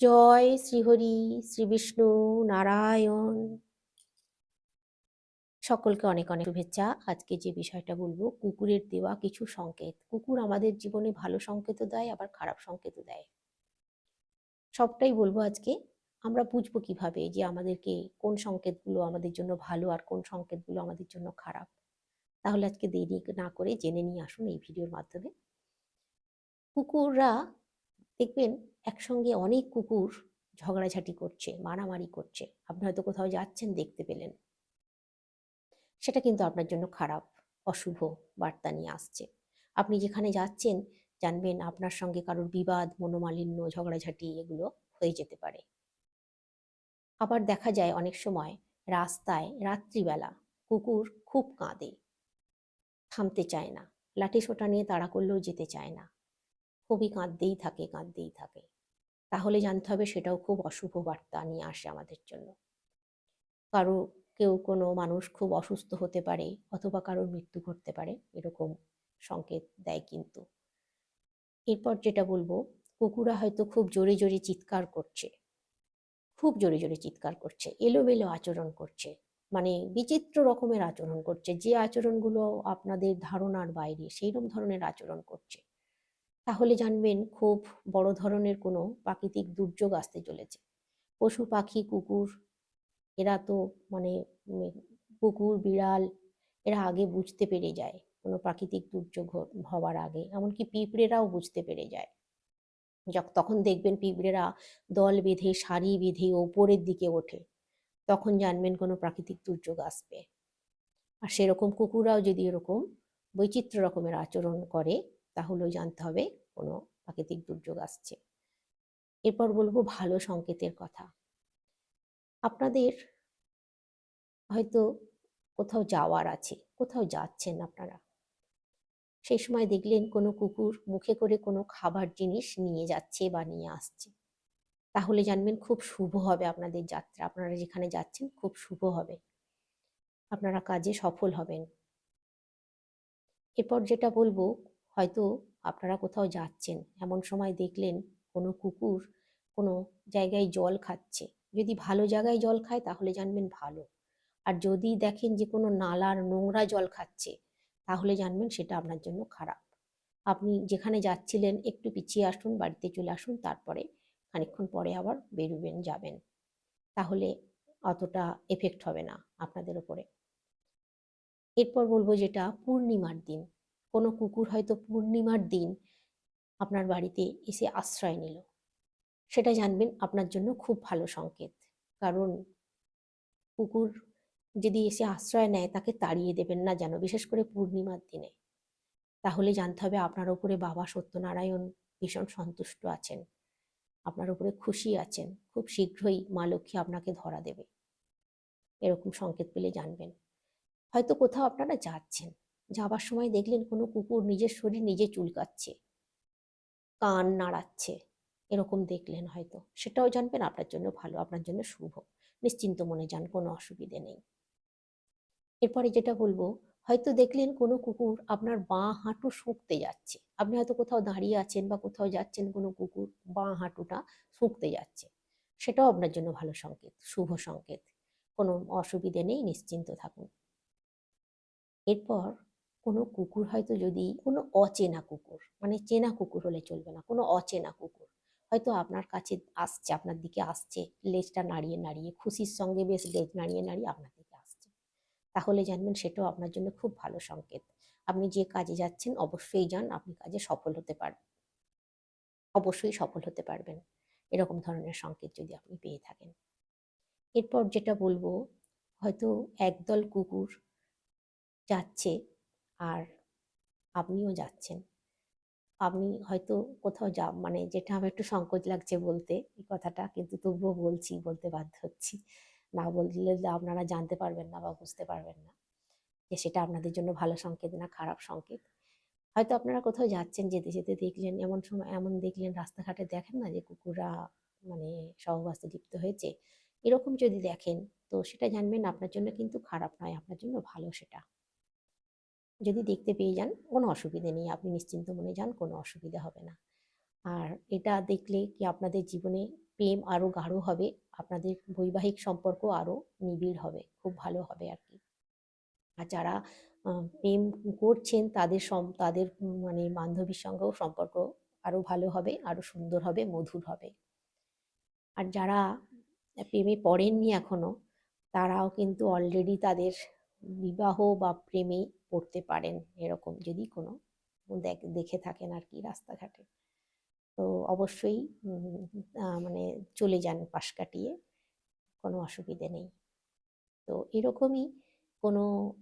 জয় শ্রীহরি, শ্রী বিষ্ণু নারায়ণ। সকলকে অনেক অনেক শুভেচ্ছা। আজকে যে বিষয়টা বলব, কুকুরের দেওয়া কিছু সংকেত। কুকুর আমাদের জীবনে ভালো সংকেতও দেয়, আবার খারাপ সংকেতও দেয়। সবটাই বলব আজকে, আমরা বুঝব কীভাবে যে আমাদেরকে কোন সংকেতগুলো আমাদের জন্য ভালো আর কোন সংকেতগুলো আমাদের জন্য খারাপ। তাহলে আজকে দেরি না করে জেনে নিয়ে আসুন এই ভিডিওর মাধ্যমে। কুকুররা দেখবেন একসঙ্গে অনেক কুকুর ঝগড়াঝাটি করছে, মারামারি করছে। আপনি হয়তো কোথাও যাচ্ছেন, দেখতে পেলেন। সেটা কিন্তু আপনার জন্য খারাপ, অশুভ বার্তা নিয়ে আসছে। আপনি যেখানে যাচ্ছেন, জানবেন আপনার সঙ্গে কারোর বিবাদ, মনোমালিন্য, ঝগড়াঝাটি এগুলো হয়ে যেতে পারে। আবার দেখা যায় অনেক সময় রাস্তায় রাত্রিবেলা কুকুর খুব কাঁদে, থামতে চায় না। লাঠি সোটা নিয়ে তাড়া করলেও যেতে চায় না। খুবই কাঁদতেই থাকে কাঁদতেই থাকে। তাহলে জানতে হবে সেটাও খুব অশুভ বার্তা নিয়ে আসে আমাদের জন্য। কারও কেউ কোনো মানুষ খুব অসুস্থ হতে পারে অথবা কারোর মৃত্যু ঘটতে পারে এরকম সংকেত দেয় কিন্তু। এরপর যেটা বলব, কুকুরা হয়তো খুব জোরে জোরে চিৎকার করছে। খুব জোরে জোরে চিৎকার করছে, এলোমেলো আচরণ করছে। মানে বিচিত্র রকমের আচরণ করছে, যে আচরণগুলো আপনাদের ধারণার বাইরে সেইরকম ধরনের আচরণ করছে। তাহলে জানবেন খুব বড় ধরনের কোনো প্রাকৃতিক দুর্যোগ আসতে চলেছে। পশু পাখি, কুকুর, এরা তো মানে কুকুর, বিড়াল, এরা আগে বুঝতে পেরে যায় কোনো প্রাকৃতিক দুর্যোগ হওয়ার আগে। এমনকি পিঁপড়েরাও বুঝতে পেরে যায়। তখন দেখবেন পিঁপড়েরা দল বেঁধে, সারি বেঁধে ওপরের দিকে ওঠে। তখন জানবেন কোনো প্রাকৃতিক দুর্যোগ আসবে। আর সেরকম কুকুররাও যদি এরকম বৈচিত্র্য রকমের আচরণ করে তাহলেও জানতে হবে কোনো প্রাকৃতিক দুর্যোগ আসছে। এরপর বলব ভালো সংকেতের কথা। আপনাদের হয়তো কোথাও যাওয়ার আছে, কোথাও যাচ্ছেন আপনারা। সেই সময় দেখলেন কোনো কুকুর মুখে করে কোনো খাবার জিনিস নিয়ে যাচ্ছে বা নিয়ে আসছে। তাহলে জানবেন খুব শুভ হবে আপনাদের যাত্রা। আপনারা যেখানে যাচ্ছেন খুব শুভ হবে। আপনারা কাজে সফল হবেন। এরপর যেটা বলব হয়তো আপনারা কোথাও যাচ্ছেন। এমন সময় দেখলেন কোনো কুকুর কোনো জায়গায় জল খাচ্ছে। যদি ভালো জায়গায় জল খায় তাহলে জানবেন ভালো। আর যদি দেখেন যে কোনো নালার নোংরা জল খাচ্ছে, তাহলে জানবেন সেটা আপনার জন্য খারাপ। আপনি যেখানে যাচ্ছিলেন একটু পিছিয়ে আসুন, বাড়িতে চলে আসুন, তারপরে খানিক্ষণ পরে আবার বেরোবেন, যাবেন। তাহলে অতটা এফেক্ট হবে না আপনাদের ওপরে এরপর বলব যেটা পূর্ণিমার দিন। কোনো কুকুর হয়তো পূর্ণিমার দিন আপনার বাড়িতে এসে আশ্রয় নিল। সেটা জানবেন আপনার জন্য খুব ভালো সংকেত। কারণ কুকুর যদি এসে আশ্রয় নেয়, তাকে তাড়িয়ে দেবেন না যেন, বিশেষ করে পূর্ণিমার দিনে। তাহলে জানতে হবে আপনার ওপরে বাবা সত্যনারায়ণ ভীষণ সন্তুষ্ট আছেন। আপনার উপরে খুশি আছেন। খুব শীঘ্রই মা লক্ষ্মী আপনাকে ধরা দেবে। এরকম সংকেত পেলে জানবেন। হয়তো কোথাও আপনারা যাচ্ছেন। যাবার সময় দেখলেন কোনো কুকুর নিজের শরীর নিজে চুলকাচ্ছে। কান নাড়াচ্ছে। এরকম দেখলেন হয়তো। সেটাও জানবেন, আপনার জন্য ভালো, আপনার জন্য শুভ। নিশ্চিন্ত মনে যান, কোনো অসুবিধে নেই। এরপরে যেটা বলব, হয়তো দেখলেন কোনো কুকুর আপনার বাঁ হাঁটু শুঁকতে যাচ্ছে। আপনি হয়তো কোথাও দাঁড়িয়ে আছেন বা কোথাও যাচ্ছেন কোনো কুকুর, বাঁ হাঁটুটা শুঁকতে যাচ্ছে। সেটাও আপনার জন্য ভালো সংকেত, শুভ সংকেত। কোনো অসুবিধে নেই, নিশ্চিন্ত থাকুন। এরপর কোনো কুকুর হয়তো যদি, কোনো অচেনা কুকুর মানে চেনা কুকুর হলে চলবে না, কোনো অচেনা কুকুর হয়তো আপনার কাছে আসছে, আপনার দিকে আসছে, লেজটা নাড়িয়ে নাড়িয়ে, খুশির সঙ্গে বেশ লেজ নাড়িয়ে নাড়িয়ে আপনার দিকে আসছে। তাহলে জানবেন সেটাও আপনার জন্য খুব ভালো সংকেত। আপনি যে কাজে যাচ্ছেন অবশ্যই যান, আপনি কাজে সফল হতে পারবেন অবশ্যই সফল হতে পারবেন। এরকম ধরনের সংকেত যদি আপনি পেয়ে থাকেন। এরপর যেটা বলব, হয়তো একদল কুকুর যাচ্ছে আর আপনিও যাচ্ছেন। আপনি হয়তো কোথাও যা মানে যেটা আমার একটু সংকোচ লাগছে বলতে, এই কথাটা কিন্তু তবুও বলছি, বলতে বাধ্য হচ্ছি। না বললে আপনারা জানতে পারবেন না বা বুঝতে পারবেন না যে সেটা আপনাদের জন্য ভালো সংকেত না খারাপ সংকেত। হয়তো আপনারা কোথাও যাচ্ছেন, যেতে যেতে দেখলেন, এমন সময় এমন দেখলেন রাস্তাঘাটে দেখেন না যে কুকুররা মানে সহবাসে লিপ্ত হয়েছে। এরকম যদি দেখেন, তো সেটা জানবেন আপনার জন্য কিন্তু খারাপ নয়, আপনার জন্য ভালো সেটা। যদি দেখতে পেয়ে যান, কোনো অসুবিধে নেই। আপনি নিশ্চিন্ত মনে যান, কোনো অসুবিধা হবে না। আর এটা দেখলে কি আপনাদের জীবনে প্রেম আরও গাঢ় হবে, আপনাদের বৈবাহিক সম্পর্ক আরও নিবিড় হবে, খুব ভালো হবে আর কি। আর যারা প্রেম করছেন, তাদের সম, তাদের মানে বান্ধবীর সঙ্গেও সম্পর্ক আরও ভালো হবে আরও সুন্দর হবে, মধুর হবে। আর যারা প্রেমে পড়েননি এখনও, তারাও কিন্তু অলরেডি তাদের বিবাহ বা প্রেমে পড়তে পারেন এরকম যদি কোনো দেখ- থাকেন আর কি রাস্তাঘাটে। তো অবশ্যই মানে চলে যান পাশ কাটিয়ে, কোনো অসুবিধে নেই। তো এরকমই কোনো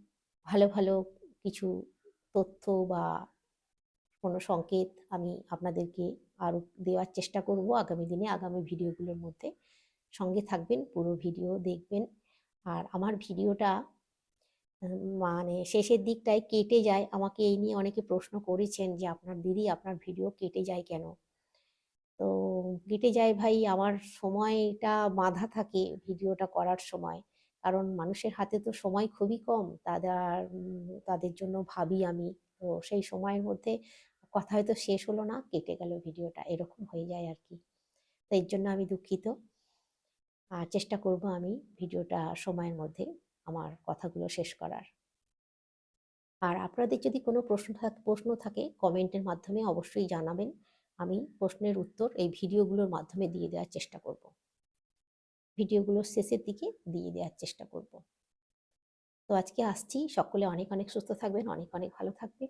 ভালো ভালো কিছু তথ্য বা কোনো সংকেত আমি আপনাদেরকে আরও দেওয়ার চেষ্টা করব আগামী দিনে আগামী ভিডিওগুলোর মধ্যে। সঙ্গে থাকবেন, পুরো ভিডিও দেখবেন। আর আমার ভিডিওটা মানে শেষের দিকটায় কেটে যায়। আমাকে এই নিয়ে অনেকে প্রশ্ন করেছেন যে, আপনার দিদি আপনার ভিডিও কেটে যায় কেন? তো কেটে যায় ভাই, আমার সময়টা বাঁধা থাকে ভিডিওটা করার সময়। কারণ মানুষের হাতে তো সময় খুবই কম। তাদের তাদের জন্য ভাবি আমি। তো সেই সময়ের মধ্যে কথা হয়তো শেষ হলো না, কেটে গেল ভিডিওটা। এরকম হয়ে যায় আর কি। তো এর জন্য আমি দুঃখিত। আর চেষ্টা করব আমি ভিডিওটা সময়ের মধ্যে আমার কথাগুলো শেষ করার। আর আপনাদের যদি কোনো প্রশ্ন থাক প্রশ্ন থাকে, কমেন্টের মাধ্যমে অবশ্যই জানাবেন। আমি প্রশ্নের উত্তর এই ভিডিওগুলোর মাধ্যমে দিয়ে দেওয়ার চেষ্টা করব। ভিডিওগুলোর শেষের দিকে দিয়ে দেওয়ার চেষ্টা করব। তো আজকে আসছি। সকলে অনেক অনেক সুস্থ থাকবেন, অনেক অনেক ভালো থাকবেন।